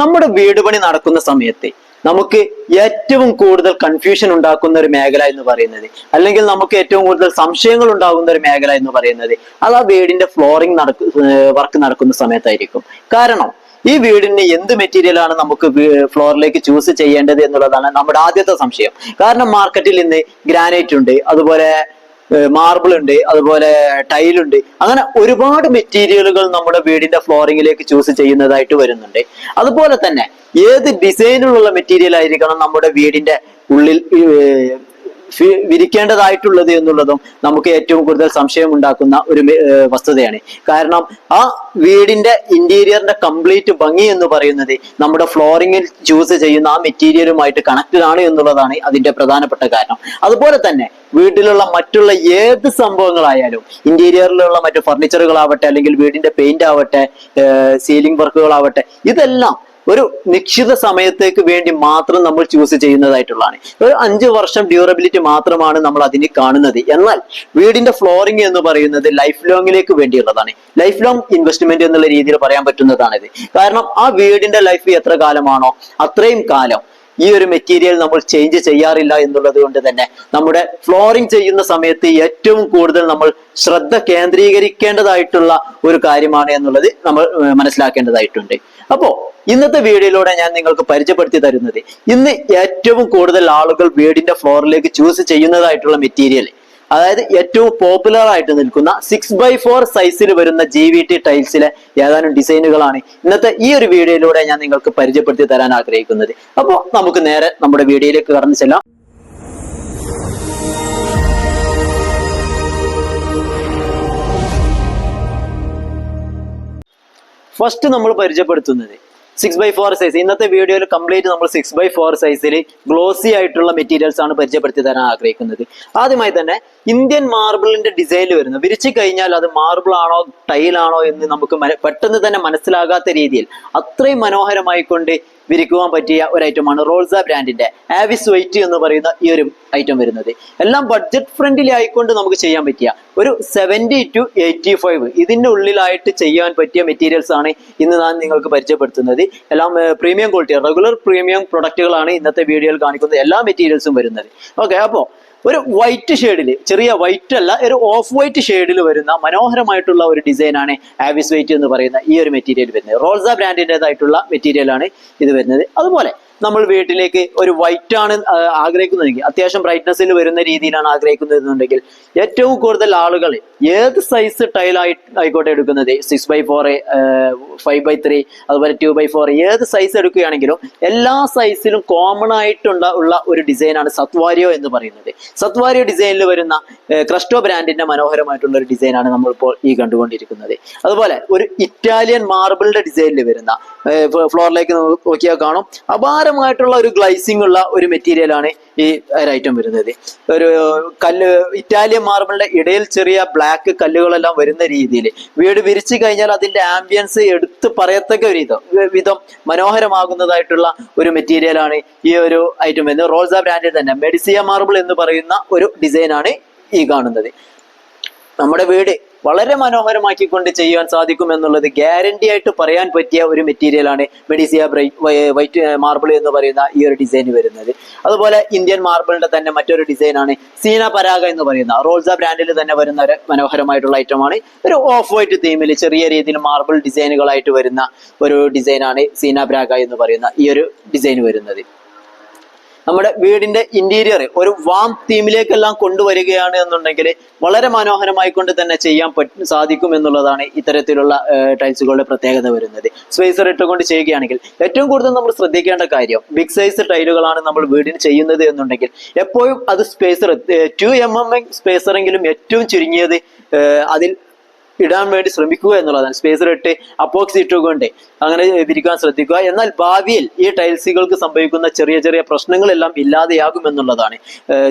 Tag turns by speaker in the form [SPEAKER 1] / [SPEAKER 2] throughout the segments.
[SPEAKER 1] നമ്മുടെ വീട് പണി നടക്കുന്ന സമയത്ത് നമുക്ക് ഏറ്റവും കൂടുതൽ കൺഫ്യൂഷൻ ഉണ്ടാക്കുന്ന ഒരു മേഖല എന്ന് പറയുന്നത് അല്ലെങ്കിൽ നമുക്ക് ഏറ്റവും കൂടുതൽ സംശയങ്ങൾ ഉണ്ടാകുന്ന ഒരു മേഖല എന്ന് പറയുന്നത് അത് ആ വീടിന്റെ ഫ്ലോറിംഗ് നടക്കു വർക്ക് നടക്കുന്ന സമയത്തായിരിക്കും. കാരണം ഈ വീടിന് എന്ത് മെറ്റീരിയലാണ് നമുക്ക് ഫ്ലോറിലേക്ക് ചൂസ് ചെയ്യേണ്ടത് എന്നുള്ളതാണ് നമ്മുടെ ആദ്യത്തെ സംശയം. കാരണം മാർക്കറ്റിൽ ഇന്ന് ഗ്രാനൈറ്റ് ഉണ്ട് അതുപോലെ മാർബിൾ ഉണ്ട് അതുപോലെ ടൈലുണ്ട്. അങ്ങനെ ഒരുപാട് മെറ്റീരിയലുകൾ നമ്മുടെ വീടിന്റെ ഫ്ലോറിങ്ങിലേക്ക് ചൂസ് ചെയ്യുന്നതായിട്ട് വരുന്നുണ്ട്. അതുപോലെ തന്നെ ഏത് ഡിസൈനിലുള്ള മെറ്റീരിയൽ ആയിരിക്കണം നമ്മുടെ വീടിന്റെ ഉള്ളിൽ വിരിക്കേണ്ടതായിട്ടുള്ളത് എന്നുള്ളതും നമുക്ക് ഏറ്റവും കൂടുതൽ സംശയം ഉണ്ടാക്കുന്ന ഒരു വസ്തുതയാണ്. കാരണം ആ വീടിന്റെ ഇന്റീരിയറിന്റെ കംപ്ലീറ്റ് ഭംഗി എന്ന് പറയുന്നത് നമ്മുടെ ഫ്ലോറിങ്ങിൽ ചൂസ് ചെയ്യുന്ന ആ മെറ്റീരിയലുമായിട്ട് കണക്റ്റഡ് ആണ് എന്നുള്ളതാണ് അതിന്റെ പ്രധാനപ്പെട്ട കാരണം. അതുപോലെ തന്നെ വീട്ടിലുള്ള മറ്റുള്ള ഏത് സംഭവങ്ങളായാലും ഇന്റീരിയറിലുള്ള മറ്റു ഫർണിച്ചറുകളാവട്ടെ അല്ലെങ്കിൽ വീടിന്റെ പെയിന്റ് ആവട്ടെ സീലിംഗ് വർക്കുകളാവട്ടെ ഇതെല്ലാം ഒരു നിശ്ചിത സമയത്തേക്ക് വേണ്ടി മാത്രം നമ്മൾ ചൂസ് ചെയ്യുന്നതായിട്ടുള്ളതാണ്. ഒരു അഞ്ച് വർഷം ഡ്യൂറബിലിറ്റി മാത്രമാണ് നമ്മൾ അതിന് കാണുന്നത്. എന്നാൽ വീടിന്റെ ഫ്ലോറിംഗ് എന്ന് പറയുന്നത് ലൈഫ് ലോങ്ങിലേക്ക് വേണ്ടിയുള്ളതാണ്. ലൈഫ് ലോങ് ഇൻവെസ്റ്റ്മെന്റ് എന്നുള്ള രീതിയിൽ പറയാൻ പറ്റുന്നതാണിത്. കാരണം ആ വീടിന്റെ ലൈഫ് എത്ര കാലമാണോ അത്രയും കാലം. ഈ ഒരു മെറ്റീരിയൽ നമ്മൾ ചേഞ്ച് ചെയ്യാറില്ല എന്നുള്ളത് കൊണ്ട് തന്നെ നമ്മുടെ ഫ്ലോറിംഗ് ചെയ്യുന്ന സമയത്ത് ഏറ്റവും കൂടുതൽ നമ്മൾ ശ്രദ്ധ കേന്ദ്രീകരിക്കേണ്ടതായിട്ടുള്ള ഒരു കാര്യമാണ് എന്നുള്ളത് നമ്മൾ മനസ്സിലാക്കേണ്ടതായിട്ടുണ്ട്. അപ്പോ ഇന്നത്തെ വീഡിയോയിലൂടെ ഞാൻ നിങ്ങൾക്ക് പരിചയപ്പെടുത്തി തരുന്നത് ഇന്ന് ഏറ്റവും കൂടുതൽ ആളുകൾ വീടിന്റെ ഫ്ലോറിലേക്ക് ചൂസ് ചെയ്യുന്നതായിട്ടുള്ള മെറ്റീരിയൽ അതായത് ഏറ്റവും പോപ്പുലർ ആയിട്ട് നിൽക്കുന്ന സിക്സ് ബൈ ഫോർ സൈസിൽ വരുന്ന ജി വി ടി ടൈൽസിലെ ഏതാനും ഡിസൈനുകളാണ് ഇന്നത്തെ ഈ ഒരു വീഡിയോയിലൂടെ ഞാൻ നിങ്ങൾക്ക് പരിചയപ്പെടുത്തി തരാൻ ആഗ്രഹിക്കുന്നത്. അപ്പോൾ നമുക്ക് നേരെ നമ്മുടെ വീഡിയോയിലേക്ക് കടന്നു ചെല്ലാം. ഫസ്റ്റ് നമ്മൾ പരിചയപ്പെടുത്തുന്നത് സിക്സ് ബൈ ഫോർ സൈസ് ഇന്നത്തെ വീഡിയോയിൽ കംപ്ലീറ്റ് നമ്മൾ സിക്സ് ബൈ ഫോർ സൈസിൽ ഗ്ലോസി ആയിട്ടുള്ള മെറ്റീരിയൽസ് ആണ് പരിചയപ്പെടുത്തി തരാൻ ആഗ്രഹിക്കുന്നത്. ആദ്യമായി തന്നെ ഇന്ത്യൻ മാർബിളിന്റെ ഡിസൈനിൽ വരുന്ന. വിരിച്ചു കഴിഞ്ഞാൽ അത് മാർബിൾ ആണോ ടൈലാണോ എന്ന് നമുക്ക് പെട്ടെന്ന് തന്നെ മനസ്സിലാകാത്ത രീതിയിൽ അത്രയും മനോഹരമായി കൊണ്ട് വിരിക്കുവാൻ പറ്റിയ ഒരു ഐറ്റമാണ് റോൾസ ബ്രാൻഡിന്റെ ആവിസ് വെയിറ്റ് എന്ന് പറയുന്ന ഈ ഒരു ഐറ്റം വരുന്നത്. എല്ലാം ബഡ്ജറ്റ് ഫ്രണ്ട്ലി ആയിക്കൊണ്ട് നമുക്ക് ചെയ്യാൻ പറ്റിയ ഒരു സെവന്റി ടു എയ്റ്റി ഫൈവ് ഇതിന്റെ ഉള്ളിലായിട്ട് ചെയ്യാൻ പറ്റിയ മെറ്റീരിയൽസ് ആണ് ഇന്ന് ഞാൻ നിങ്ങൾക്ക് പരിചയപ്പെടുത്തുന്നത്. എല്ലാം പ്രീമിയം ക്വാളിറ്റി റെഗുലർ പ്രീമിയം പ്രൊഡക്റ്റുകളാണ് ഇന്നത്തെ വീഡിയോയിൽ കാണിക്കുന്നത്. എല്ലാ മെറ്റീരിയൽസും വരുന്നത്. ഓക്കെ അപ്പോൾ ഒരു വൈറ്റ് ഷെയ്ഡിൽ ചെറിയ വൈറ്റ് അല്ല ഒരു ഓഫ് വൈറ്റ് ഷെയ്ഡിൽ വരുന്ന മനോഹരമായിട്ടുള്ള ഒരു ഡിസൈനാണ് ആവിസ് വൈറ്റ് എന്ന് പറയുന്ന ഈ ഒരു മെറ്റീരിയൽ വരുന്നത്. റോൾസ ബ്രാൻഡിന്റെതായിട്ടുള്ള മെറ്റീരിയലാണ് ഇത് വരുന്നത്. അതുപോലെ നമ്മൾ വീട്ടിലേക്ക് ഒരു വൈറ്റ് ആണ് ആഗ്രഹിക്കുന്നതെങ്കിൽ അത്യാവശ്യം ബ്രൈറ്റ്നസ്സിൽ വരുന്ന രീതിയിലാണ് ആഗ്രഹിക്കുന്നതെന്നുണ്ടെങ്കിൽ ഏറ്റവും കൂടുതൽ ആളുകൾ ഏത് സൈസ് ടൈലായി ആയിക്കോട്ടെ എടുക്കുന്നത് six by four five by three അതുപോലെ ടു ബൈ ഫോർ ഏത് സൈസ് എടുക്കുകയാണെങ്കിലും എല്ലാ സൈസിലും കോമൺ ആയിട്ടുള്ള ഉള്ള ഒരു ഡിസൈനാണ് സത്വാരിയോ എന്ന് പറയുന്നത്. സത്വാരിയോ ഡിസൈനിൽ വരുന്ന ക്രസ്റ്റോ ബ്രാൻഡിന്റെ മനോഹരമായിട്ടുള്ള ഒരു ഡിസൈനാണ് നമ്മളിപ്പോൾ ഈ കണ്ടുകൊണ്ടിരിക്കുന്നത്. അതുപോലെ ഒരു ഇറ്റാലിയൻ മാർബിളിന്റെ ഡിസൈനിൽ വരുന്ന ഫ്ലോറിലേക്ക് നോക്കിയാൽ കാണും. അപാരമായിട്ടുള്ള ഒരു ഗ്ലൈസിംഗ് ഉള്ള ഒരു മെറ്റീരിയലാണ് ഈ ഒരൈറ്റം വരുന്നത്. ഒരു കല്ല് ഇറ്റാലിയൻ മാർബിളിന്റെ ഇടയിൽ ചെറിയ ബ്ലാക്ക് കല്ലുകളെല്ലാം വരുന്ന രീതിയിൽ. വീട് വിരിച്ചു കഴിഞ്ഞാൽ അതിന്റെ ആംബിയൻസ് എടുത്ത് പറയത്തക്ക ഒരു വിധം വിധം മനോഹരമാകുന്നതായിട്ടുള്ള ഒരു മെറ്റീരിയലാണ് ഈ ഒരു ഐറ്റം വരുന്നത് റോൾസ ബ്രാൻഡിൽ തന്നെ. മെഡിസിയ മാർബിൾ എന്ന് പറയുന്ന ഒരു ഡിസൈനാണ് ഈ കാണുന്നത്. നമ്മുടെ വീട് വളരെ മനോഹരമാക്കിക്കൊണ്ട് ചെയ്യുവാൻ സാധിക്കും എന്നുള്ളത് ഗ്യാരണ്ടി ആയിട്ട് പറയാൻ പറ്റിയ ഒരു മെറ്റീരിയലാണ് മെഡിസിയ വൈറ്റ് മാർബിൾ എന്ന് പറയുന്ന ഈ ഒരു ഡിസൈൻ വരുന്നത്. അതുപോലെ ഇന്ത്യൻ മാർബിളിന്റെ തന്നെ മറ്റൊരു ഡിസൈനാണ് സീന പരാഗ എന്ന് പറയുന്ന. റോൾസ ബ്രാൻഡിൽ തന്നെ വരുന്ന ഒരു മനോഹരമായിട്ടുള്ള ഐറ്റമാണ് ഒരു ഓഫ് വൈറ്റ് തീമിൽ ചെറിയ രീതിയിൽ മാർബിൾ ഡിസൈനുകളായിട്ട് വരുന്ന ഒരു ഡിസൈനാണ് സീന പരാഗ എന്ന് പറയുന്ന ഈ ഒരു ഡിസൈൻ വരുന്നത്. നമ്മുടെ വീടിന്റെ ഇന്റീരിയർ ഒരു വാം തീമിലേക്കെല്ലാം കൊണ്ടുവരികയാണ് എന്നുണ്ടെങ്കിൽ വളരെ മനോഹരമായി കൊണ്ട് തന്നെ ചെയ്യാൻ പറ്റും സാധിക്കും എന്നുള്ളതാണ് ഇത്തരത്തിലുള്ള ടൈൽസുകളുടെ പ്രത്യേകത വരുന്നത്. സ്പേസർ ഇട്ടുകൊണ്ട് ചെയ്യുകയാണെങ്കിൽ ഏറ്റവും കൂടുതൽ നമ്മൾ ശ്രദ്ധിക്കേണ്ട കാര്യം ബിഗ് സൈസ് ടൈലുകളാണ് നമ്മൾ വീടിന് ചെയ്യുന്നത് എന്നുണ്ടെങ്കിൽ എപ്പോഴും അത് സ്പേസർ ടു എം എം സ്പേസറെങ്കിലും ഏറ്റവും ചുരുങ്ങിയത് അതിൽ ഇടാൻ വേണ്ടി ശ്രമിക്കുക എന്നുള്ളതാണ്. സ്പേസർ ഇട്ട് അപ്പോക്സി ഇട്ടുകൊണ്ട് അങ്ങനെ തിരിക്കാൻ ശ്രദ്ധിക്കുക. എന്നാൽ ഭാവിയിൽ ഈ ടൈൽസുകൾക്ക് സംഭവിക്കുന്ന ചെറിയ ചെറിയ പ്രശ്നങ്ങളെല്ലാം ഇല്ലാതെയാകും എന്നുള്ളതാണ്.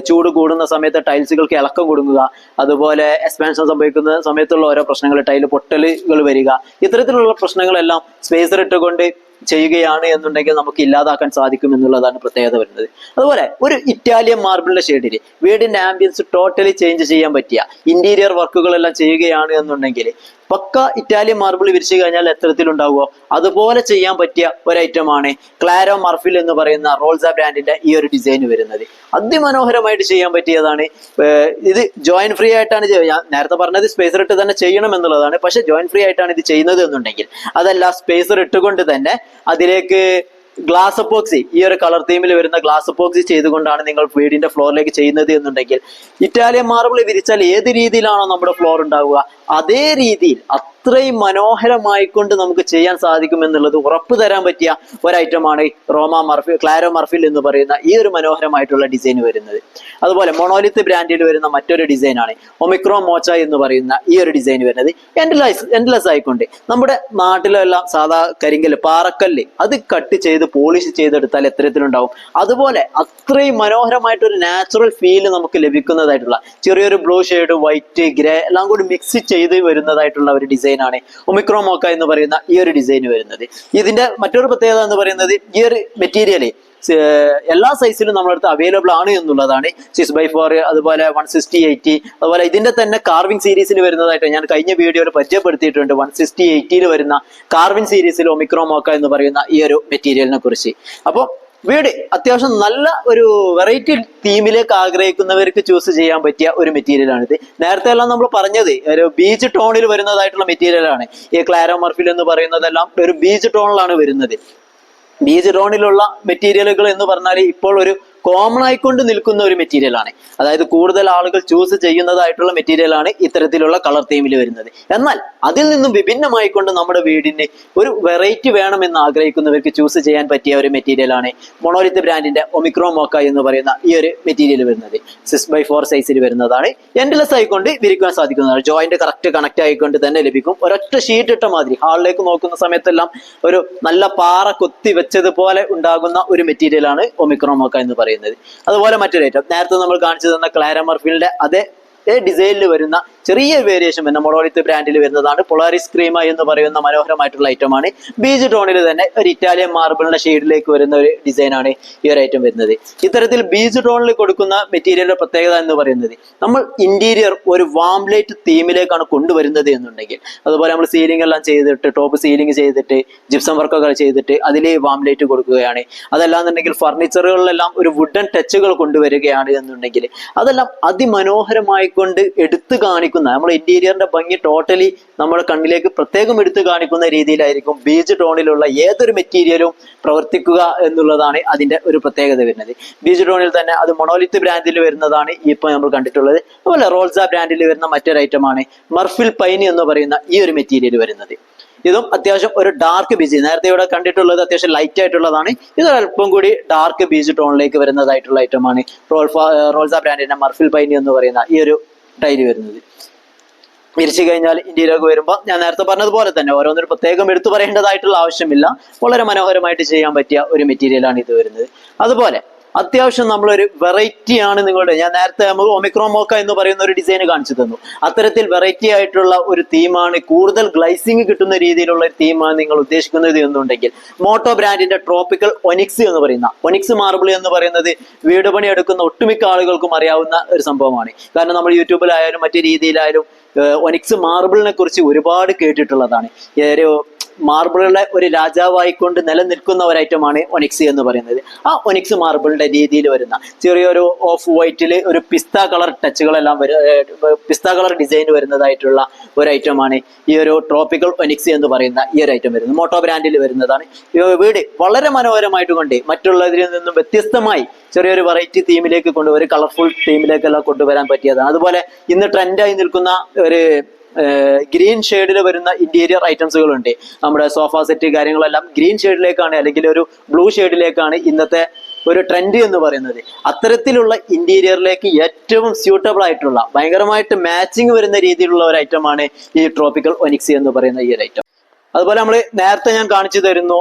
[SPEAKER 1] ചൂട് കൂടുന്ന സമയത്ത് ടൈൽസുകൾക്ക് ഇളക്കം കൊടുക്കുക അതുപോലെ എക്സ്പാൻഷൻ സംഭവിക്കുന്ന സമയത്തുള്ള ഓരോ പ്രശ്നങ്ങൾ ടൈൽ പൊട്ടലുകൾ വരിക ഇത്തരത്തിലുള്ള പ്രശ്നങ്ങളെല്ലാം സ്പേസർ ഇട്ടുകൊണ്ട് ചെയ്യുകയാണ് എന്നുണ്ടെങ്കിൽ നമുക്ക് ഇല്ലാതാക്കാൻ സാധിക്കും എന്നുള്ളതാണ് പ്രത്യേകത വരുന്നത്. അതുപോലെ ഒരു ഇറ്റാലിയൻ മാർബിളിന്റെ ഷെയ്ഡിൽ വീടിന്റെ ആംബിയൻസ് ടോട്ടലി ചേഞ്ച് ചെയ്യാൻ പറ്റിയ ഇന്റീരിയർ വർക്കുകളെല്ലാം ചെയ്യുകയാണ് എന്നുണ്ടെങ്കിൽ പക്ക ഇറ്റാലിയൻ മാർബിൾ വിരിച്ചു കഴിഞ്ഞാൽ എത്തരത്തിലുണ്ടാവുമോ അതുപോലെ ചെയ്യാൻ പറ്റിയ ഒരു ഐറ്റമാണ് ക്ലാരോ മർഫിൽ എന്ന് പറയുന്ന റോൾസ ബ്രാൻഡിന്റെ ഈ ഒരു ഡിസൈൻ വരുന്നത്. അതിമനോഹരമായിട്ട് ചെയ്യാൻ പറ്റിയതാണ്. ഇത് ജോയിൻ ഫ്രീ ആയിട്ടാണ് ഞാൻ നേരത്തെ പറഞ്ഞത് സ്പേസർ ഇട്ട് തന്നെ ചെയ്യണം എന്നുള്ളതാണ്. പക്ഷെ ജോയിൻ ഫ്രീ ആയിട്ടാണ് ഇത് ചെയ്യുന്നത് എന്നുണ്ടെങ്കിൽ അതല്ല സ്പേസർ ഇട്ടുകൊണ്ട് തന്നെ അതിലേക്ക് ഗ്ലാസ് അപ്പോക്സി ഈ ഒരു കളർ തീമിൽ വരുന്ന ഗ്ലാസ് അപ്പോക്സി ചെയ്തുകൊണ്ടാണ് നിങ്ങൾ വീടിന്റെ ഫ്ലോറിലേക്ക് ചെയ്യുന്നത് എന്നുണ്ടെങ്കിൽ ഇറ്റാലിയൻ മാർബിൾ വിരിച്ചാൽ ഏത് രീതിയിലാണോ നമ്മുടെ ഫ്ലോർ ഉണ്ടാവുക അതേ രീതിയിൽ അത്രയും മനോഹരമായിക്കൊണ്ട് നമുക്ക് ചെയ്യാൻ സാധിക്കും എന്നുള്ളത് ഉറപ്പ് തരാൻ പറ്റിയ ഒരു ഐറ്റമാണ് റോമ മർഫി ക്ലാരോ മർഫിൽ എന്ന് പറയുന്ന ഈ ഒരു മനോഹരമായിട്ടുള്ള ഡിസൈൻ വരുന്നത്. അതുപോലെ മൊണോലിത്ത് ബ്രാൻഡിൽ വരുന്ന മറ്റൊരു ഡിസൈനാണ് ഒമിക്രോ മോച്ച എന്ന് പറയുന്ന ഈ ഒരു ഡിസൈൻ വരുന്നത്. എൻഡ്ലെസ് എൻഡ്ലെസ് ആയിക്കൊണ്ട് നമ്മുടെ നാട്ടിലെല്ലാം സാധാ കരിങ്കല്ല് പാറക്കല്ല് അത് കട്ട് ചെയ്ത് പോളിഷ് ചെയ്തെടുത്താൽ എത്തരത്തിലുണ്ടാവും അതുപോലെ അത്രയും മനോഹരമായിട്ടൊരു നാച്ചുറൽ ഫീൽ നമുക്ക് ലഭിക്കുന്നതായിട്ടുള്ള ചെറിയൊരു ബ്ലൂ ഷെയ്ഡ് വൈറ്റ് ഗ്രേ എല്ലാം കൂടി മിക്സ് ചെയ്ത് വരുന്നതായിട്ടുള്ള ഒരു ഡിസൈനാണ് ഒമിക്രോ മോക്ക എന്ന് പറയുന്ന ഈ ഒരു ഡിസൈൻ വരുന്നത്. ഇതിന്റെ മറ്റൊരു പ്രത്യേകത എന്ന് പറയുന്നത് ഈ ഒരു മെറ്റീരിയൽ എല്ലാ സൈസിലും നമ്മളടുത്ത് അവൈലബിൾ ആണ് എന്നുള്ളതാണ് സിക്സ് ബൈ ഫോർ അതുപോലെ വൺ സിക്സ്റ്റി എയ്റ്റി അതുപോലെ ഇതിന്റെ തന്നെ കാർവിംഗ് സീരീസിൽ വരുന്നതായിട്ട് ഞാൻ കഴിഞ്ഞ വീഡിയോയിൽ പരിചയപ്പെടുത്തിയിട്ടുണ്ട് വൺ സിക്സ്റ്റി എയ്റ്റിയിൽ വരുന്ന കാർവിംഗ് സീരീസിൽ ഒമിക്രോ മോക്ക എന്ന് പറയുന്ന ഈ ഒരു മെറ്റീരിയലിനെ കുറിച്ച്. അപ്പോൾ വീട് അത്യാവശ്യം നല്ല ഒരു വെറൈറ്റി തീമിലേക്ക് ആഗ്രഹിക്കുന്നവർക്ക് ചൂസ് ചെയ്യാൻ പറ്റിയ ഒരു മെറ്റീരിയൽ ഇത് നേരത്തെ എല്ലാം നമ്മൾ പറഞ്ഞത് ഒരു ബീച്ച് ടോണിൽ വരുന്നതായിട്ടുള്ള മെറ്റീരിയലാണ് ഈ ക്ലാരോമർഫിൽ എന്ന് പറയുന്നതെല്ലാം ഒരു ബീച്ച് ടോണിലാണ് വരുന്നത്. ബീച്ച് ടോണിലുള്ള മെറ്റീരിയലുകൾ എന്ന് പറഞ്ഞാൽ ഇപ്പോൾ ഒരു കോമൺ ആയിക്കൊണ്ട് നിൽക്കുന്ന ഒരു മെറ്റീരിയൽ ആണ്. അതായത് കൂടുതൽ ആളുകൾ ചൂസ് ചെയ്യുന്നതായിട്ടുള്ള മെറ്റീരിയൽ ആണ് ഇത്തരത്തിലുള്ള കളർ തീമിൽ വരുന്നത്. എന്നാൽ അതിൽ നിന്നും വിഭിന്നമായിക്കൊണ്ട് നമ്മുടെ വീടിന് ഒരു വെറൈറ്റി വേണമെന്ന് ആഗ്രഹിക്കുന്നവർക്ക് ചൂസ് ചെയ്യാൻ പറ്റിയ ഒരു മെറ്റീരിയൽ ആണ് മൊണോലിത്ത് ബ്രാൻഡിന്റെ ഒമിക്രോ മോക്ക എന്ന് പറയുന്ന ഈ ഒരു മെറ്റീരിയൽ വരുന്നത്. സിക്സ് ബൈ ഫോർ സൈസിൽ വരുന്നതാണ്. എൻഡ്ലെസ് ആയിക്കൊണ്ട് വിരിക്കുവാൻ സാധിക്കുന്നതാണ്. ജോയിന്റ് കറക്റ്റ് കണക്ട് ആയിക്കൊണ്ട് തന്നെ ലഭിക്കും. ഒരൊറ്റ ഷീറ്റ് ഇട്ട മാതിരി. ഹാളിലേക്ക് നോക്കുന്ന സമയത്തെല്ലാം ഒരു നല്ല പാറ കൊത്തി വെച്ചതുപോലെ ഉണ്ടാകുന്ന ഒരു മെറ്റീരിയൽ ആണ് ഒമിക്രോ മോക്ക എന്ന് പറയുന്നത്. അതുപോലെ മറ്റൊരു ഐറ്റം നേരത്തെ നമ്മൾ കാണിച്ചു തന്ന ക്ലാരമർഫിലിന്റെ അതേ ഡിസൈനിൽ വരുന്ന ചെറിയ വേരിയേഷൻ വരുന്ന മൊളോളിത്ത് ബ്രാൻഡിൽ വരുന്നതാണ് പൊളാരിസ് ക്രീമ എന്ന് പറയുന്ന മനോഹരമായിട്ടുള്ള ഐറ്റമാണ് ബീജ് ടോണിൽ തന്നെ ഒരു ഇറ്റാലിയൻ മാർബിളിന്റെ ഷെയ്ഡിലേക്ക് വരുന്ന ഒരു ഡിസൈനാണ് ഈ ഒരു ഐറ്റം വരുന്നത്. ഇത്തരത്തിൽ ബീജ് ടോണിൽ കൊടുക്കുന്ന മെറ്റീരിയലിന്റെ പ്രത്യേകത എന്ന് പറയുന്നത് നമ്മൾ ഇന്റീരിയർ ഒരു വാംലൈറ്റ് തീമിലേക്കാണ് കൊണ്ടുവരുന്നത് എന്നുണ്ടെങ്കിൽ. അതുപോലെ നമ്മൾ സീലിംഗ് എല്ലാം ചെയ്തിട്ട് ടോപ്പ് സീലിംഗ് ചെയ്തിട്ട് ജിപ്സം വർക്കൊക്കെ ചെയ്തിട്ട് അതിലേ വാംലൈറ്റ് കൊടുക്കുകയാണ്. അതല്ലാന്നുണ്ടെങ്കിൽ ഫർണിച്ചറുകളിലെല്ലാം ഒരു വുഡൻ ടച്ചുകൾ കൊണ്ടുവരികയാണ് എന്നുണ്ടെങ്കിൽ അതെല്ലാം അതിമനോഹരമായി കൊണ്ട് എടുത്തു കാണിക്കുന്ന നമ്മൾ ഇന്റീരിയറിന്റെ ഭംഗി ടോട്ടലി നമ്മുടെ കണ്ണിലേക്ക് പ്രത്യേകം എടുത്തു കാണിക്കുന്ന രീതിയിലായിരിക്കും ബീജ് ടോണിലുള്ള ഏതൊരു മെറ്റീരിയലും പ്രവർത്തിക്കുക എന്നുള്ളതാണ് അതിന്റെ ഒരു പ്രത്യേകത വരുന്നത്. ബീച്ച് ടോണിൽ തന്നെ അത് മൊണോലിത്ത് ബ്രാൻഡിൽ വരുന്നതാണ് ഇപ്പൊ നമ്മൾ കണ്ടിട്ടുള്ളത്. അതുപോലെ റോൾസ ബ്രാൻഡിൽ വരുന്ന മറ്റൊരു ഐറ്റമാണ് മർഫിൽ പൈനി എന്ന് പറയുന്ന ഈ ഒരു മെറ്റീരിയൽ വരുന്നത്. ഇതും അത്യാവശ്യം ഒരു ഡാർക്ക് ബീച്ച് നേരത്തെ ഇവിടെ കണ്ടിട്ടുള്ളത് അത്യാവശ്യം ലൈറ്റ് ആയിട്ടുള്ളതാണ്. ഇത് അല്പം കൂടി ഡാർക്ക് ബീച്ച് ടോണിലേക്ക് വരുന്നതായിട്ടുള്ള ഐറ്റമാണ് റോൾഫ റോൾസ ബ്രാൻഡിന്റെ മർഫിൽ പൈനി എന്ന് പറയുന്ന ഈ ഒരു ടൈൽ വരുന്നത്. വിരിച്ചു കഴിഞ്ഞാൽ ഇന്ത്യയിലേക്ക് വരുമ്പോൾ ഞാൻ നേരത്തെ പറഞ്ഞതുപോലെ തന്നെ ഓരോന്നൊരു പ്രത്യേകം എടുത്തു പറയേണ്ടതായിട്ടുള്ള ആവശ്യമില്ല. വളരെ മനോഹരമായിട്ട് ചെയ്യാൻ പറ്റിയ ഒരു മെറ്റീരിയലാണ് ഇത് വരുന്നത്. അതുപോലെ അത്യാവശ്യം നമ്മളൊരു വെറൈറ്റി ആണ് നിങ്ങളുടെ ഞാൻ നേരത്തെ നമുക്ക് ഒമിക്രോ മോക്ക എന്ന് പറയുന്ന ഒരു ഡിസൈൻ കാണിച്ചു തന്നു. അത്തരത്തിൽ വെറൈറ്റി ആയിട്ടുള്ള ഒരു തീമാണ് കൂടുതൽ ഗ്ലൈസിങ് കിട്ടുന്ന രീതിയിലുള്ള ഒരു തീമാണ് നിങ്ങൾ ഉദ്ദേശിക്കുന്നത് എന്നുണ്ടെങ്കിൽ മോട്ടോ ബ്രാൻഡിന്റെ ട്രോപ്പിക്കൽ ഒനിക്സ് എന്ന് പറയുന്ന ഒനിക്സ് മാർബിൾ എന്ന് പറയുന്നത് വീട് പണി എടുക്കുന്ന ഒട്ടുമിക്ക ആളുകൾക്കും അറിയാവുന്ന ഒരു സംഭവമാണ്. കാരണം നമ്മൾ യൂട്യൂബിലായാലും മറ്റു രീതിയിലായാലും ഒനിക്സ് മാർബിളിനെ കുറിച്ച് ഒരുപാട് കേട്ടിട്ടുള്ളതാണ്. ഒരു മാർബിളുടെ ഒരു രാജാവായിക്കൊണ്ട് നിലനിൽക്കുന്ന ഒരു ഐറ്റമാണ് ഒനിക്സ് എന്ന് പറയുന്നത്. ആ ഒനിക്സ് മാർബിളിന്റെ രീതിയിൽ വരുന്ന ചെറിയൊരു ഓഫ് വൈറ്റിൽ ഒരു പിസ്ത കളർ ടച്ചുകളെല്ലാം വരും പിസ്ത കളർ ഡിസൈൻ വരുന്നതായിട്ടുള്ള ഒരു ഐറ്റമാണ് ഈ ഒരു ട്രോപ്പിക്കൽ ഒനിക്സ് എന്ന് പറയുന്ന ഈ ഒരു ഐറ്റം വരുന്നത്. മോട്ടോ ബ്രാൻഡിൽ വരുന്നതാണ്. വീട് വളരെ മനോഹരമായിട്ട് കൊണ്ട് മറ്റുള്ളതിൽ നിന്നും വ്യത്യസ്തമായി ചെറിയൊരു വെറൈറ്റി തീമിലേക്ക് കൊണ്ട് ഒരു കളർഫുൾ തീമിലേക്കെല്ലാം കൊണ്ടുവരാൻ പറ്റിയതാണ്. അതുപോലെ ഇന്ന് ട്രെൻഡായി നിൽക്കുന്ന ഒരു ഗ്രീൻ ഷെയ്ഡിൽ വരുന്ന ഇന്റീരിയർ ഐറ്റംസുകൾ ഉണ്ട് നമ്മുടെ സോഫ സെറ്റ് കാര്യങ്ങളെല്ലാം ഗ്രീൻ ഷെയ്ഡിലേക്കാണ് അല്ലെങ്കിൽ ഒരു ബ്ലൂ ഷെയ്ഡിലേക്കാണ് ഇന്നത്തെ ഒരു ട്രെൻഡ് എന്ന് പറയുന്നത്. അത്തരത്തിലുള്ള ഇന്റീരിയറിലേക്ക് ഏറ്റവും സ്യൂട്ടബിൾ ആയിട്ടുള്ള ഭയങ്കരമായിട്ട് മാച്ചിങ് വരുന്ന രീതിയിലുള്ള ഒരു ഐറ്റമാണ് ഈ ട്രോപ്പിക്കൽ ഒനിക്സി എന്ന് പറയുന്ന ഈ ഒരു ഐറ്റം അതുപോലെ നമ്മൾ നേരത്തെ ഞാൻ കാണിച്ചു തരുന്നു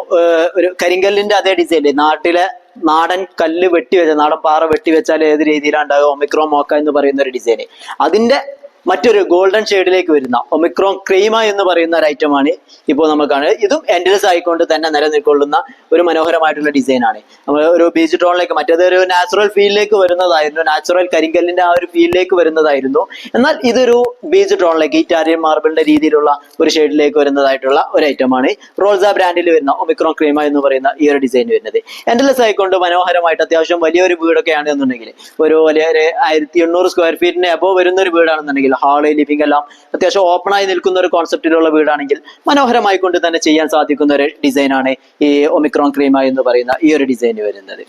[SPEAKER 1] ഒരു കരിങ്കല്ലിന്റെ അതേ ഡിസൈൻ നാട്ടിലെ നാടൻ കല്ല് വെട്ടി വെച്ച നാടൻ പാറ വെട്ടി വെച്ചാൽ ഏത് രീതിയിലാണ് ഉണ്ടാകുക ഒമിക്രോ മോക്ക എന്ന് പറയുന്ന ഒരു ഡിസൈൻ അതിന്റെ മറ്റൊരു ഗോൾഡൻ ഷെയ്ഡിലേക്ക് വരുന്ന ഒമിക്രോൺ ക്രീമ എന്ന് പറയുന്ന ഒരു ഐറ്റമാണ് ഇപ്പോൾ കാണുന്നത്. ഇതും എൻഡ്ലെസ് ആയിക്കൊണ്ട് തന്നെ നിലനിൽക്കൊള്ളുന്ന ഒരു മനോഹരമായിട്ടുള്ള ഡിസൈൻ ആണ്. നമ്മൾ ഒരു ബീച്ച് ടോണിലേക്ക് മറ്റേത് ഒരു നാച്ചുറൽ ഫീലിലേക്ക് വരുന്നതായിരുന്നു. നാച്ചുറൽ കരിങ്കല്ലിന്റെ ആ ഒരു ഫീലിലേക്ക് വരുന്നതായിരുന്നു. എന്നാൽ ഇതൊരു ബീച്ച് ടോണിലേക്ക് ഇറ്റാലിയൻ മാർബിളിന്റെ രീതിയിലുള്ള ഒരു ഷെയ്ഡിലേക്ക് വരുന്നതായിട്ടുള്ള ഒരു ഐറ്റമാണ് റോൾസ ബ്രാൻഡിൽ വരുന്ന ഒമിക്രോൺ ക്രീമ എന്ന് പറയുന്ന ഈ ഒരു ഡിസൈൻ വരുന്നത്. എൻഡ്ലെസ് ആയിക്കൊണ്ട് മനോഹരമായിട്ട് അത്യാവശ്യം വലിയൊരു വീടൊക്കെയാണ് എന്നുണ്ടെങ്കിൽ ഒരു വലിയ ഒരു ആയിരത്തി എണ്ണൂറ് സ്ക്വയർ ഫീറ്റിന് അബോ വരുന്ന ഒരു വീടാണെന്നുണ്ടെങ്കിൽ ഹാൾ ലിവിംഗ് എല്ലാം അത്യാവശ്യം ഓപ്പൺ ആയി നിൽക്കുന്ന ഒരു കോൺസെപ്റ്റിലുള്ള വീടാണെങ്കിൽ മനോഹരമായി കൊണ്ട് തന്നെ ചെയ്യാൻ സാധിക്കുന്ന ഒരു ഡിസൈനാണ് ഈ ഒമിക്രോൺ ക്രീമ എന്ന് പറയുന്ന ഈ ഒരു ഡിസൈൻ വരുന്നത്.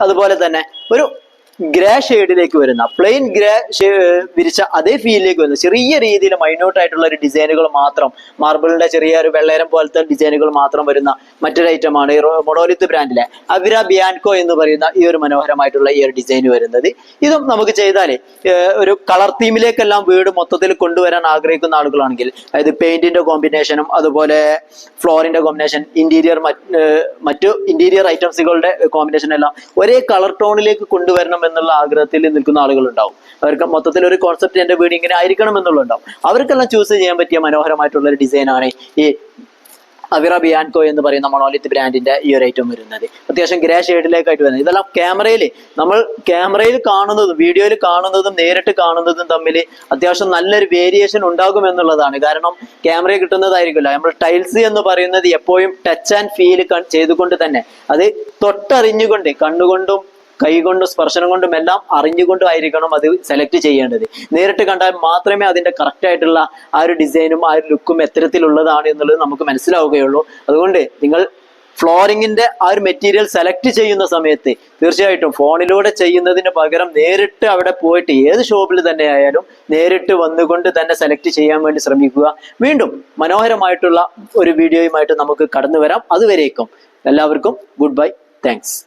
[SPEAKER 1] അതുപോലെ തന്നെ ഒരു ഗ്രേ ഷെയ്ഡിലേക്ക് വരുന്ന പ്ലെയിൻ ഗ്രേ വിരിച്ച അതേ ഫീലിലേക്ക് വരുന്ന ചെറിയ രീതിയിൽ മൈന്യൂട്ട് ആയിട്ടുള്ള ഒരു ഡിസൈനുകൾ മാത്രം മാർബിളിന്റെ ചെറിയ ഒരു വെള്ളേരം പോലത്തെ ഡിസൈനുകൾ മാത്രം വരുന്ന മറ്റൊരു ഐറ്റമാണ് മൊഡോലിത്ത് ബ്രാൻഡിലെ അവിര ബിയാൻകോ എന്ന് പറയുന്ന ഈ ഒരു മനോഹരമായിട്ടുള്ള ഈ ഒരു ഡിസൈൻ വരുന്നത്. ഇതും നമുക്ക് ചെയ്താലേ ഒരു കളർ തീമിലേക്കെല്ലാം വീട് മൊത്തത്തിൽ കൊണ്ടുവരാൻ ആഗ്രഹിക്കുന്ന ആളുകളാണെങ്കിൽ അതായത് പെയിന്റിന്റെ കോമ്പിനേഷനും അതുപോലെ ഫ്ലോറിന്റെ കോമ്പിനേഷൻ ഇന്റീരിയർ മറ്റു ഇന്റീരിയർ ഐറ്റംസുകളുടെ കോമ്പിനേഷൻ എല്ലാം ഒരേ കളർ ടോണിലേക്ക് കൊണ്ടുവരണം എന്നുള്ള ആഗ്രഹത്തിൽ നിൽക്കുന്ന ആളുകളുണ്ടാവും. അവർക്ക് മൊത്തത്തിൽ ഒരു കോൺസെപ്റ്റ് എന്റെ വീട് ഇങ്ങനെ ആയിരിക്കണം എന്നുള്ളതുണ്ടാവും. അവർക്കെല്ലാം ചൂസ് ചെയ്യാൻ പറ്റിയ മനോഹരമായിട്ടുള്ള ഒരു ഡിസൈനാണ് ഈ അവിറ ബിയാൻകോ എന്ന് പറയുന്ന മണോലിത് ബ്രാൻഡിന്റെ ഈ ഒരു ഐറ്റം വരുന്നത്. അത്യാവശ്യം ഗ്രേ ഷെയ്ഡിലേക്കായിട്ട് വരുന്നത്. ഇതെല്ലാം ക്യാമറയിൽ നമ്മൾ ക്യാമറയിൽ കാണുന്നതും വീഡിയോയിൽ കാണുന്നതും നേരിട്ട് കാണുന്നതും തമ്മിൽ അത്യാവശ്യം നല്ലൊരു വേരിയേഷൻ ഉണ്ടാകും എന്നുള്ളതാണ്. കാരണം ക്യാമറയിൽ കിട്ടുന്നതായിരിക്കില്ല നമ്മൾ ടൈൽസ് എന്ന് പറയുന്നത് എപ്പോഴും ടച്ച് ആൻഡ് ഫീൽ ചെയ്തുകൊണ്ട് തന്നെ അത് തൊട്ടറിഞ്ഞുകൊണ്ട് കണ്ണുകൊണ്ടും കൈകൊണ്ടും സ്പർശനം കൊണ്ടും എല്ലാം അറിഞ്ഞുകൊണ്ടും ആയിരിക്കണം അത് സെലക്ട് ചെയ്യേണ്ടത്. നേരിട്ട് കണ്ടാൽ മാത്രമേ അതിന്റെ കറക്റ്റ് ആയിട്ടുള്ള ആ ഒരു ഡിസൈനും ആ ഒരു ലുക്കും എത്തരത്തിലുള്ളതാണ് എന്നുള്ളത് നമുക്ക് മനസ്സിലാവുകയുള്ളൂ. അതുകൊണ്ട് നിങ്ങൾ ഫ്ലോറിങ്ങിന്റെ ആ ഒരു മെറ്റീരിയൽ സെലക്ട് ചെയ്യുന്ന സമയത്ത് തീർച്ചയായിട്ടും ഫോണിലൂടെ ചെയ്യുന്നതിന് പകരം നേരിട്ട് അവിടെ പോയിട്ട് ഏത് ഷോപ്പിൽ തന്നെ ആയാലും നേരിട്ട് വന്നുകൊണ്ട് തന്നെ സെലക്ട് ചെയ്യാൻ വേണ്ടി ശ്രമിക്കുക. വീണ്ടും മനോഹരമായിട്ടുള്ള ഒരു വീഡിയോയുമായിട്ട് നമുക്ക് കടന്നു വരാം അതുവരേക്കും എല്ലാവർക്കും ഗുഡ് ബൈ താങ്ക്സ്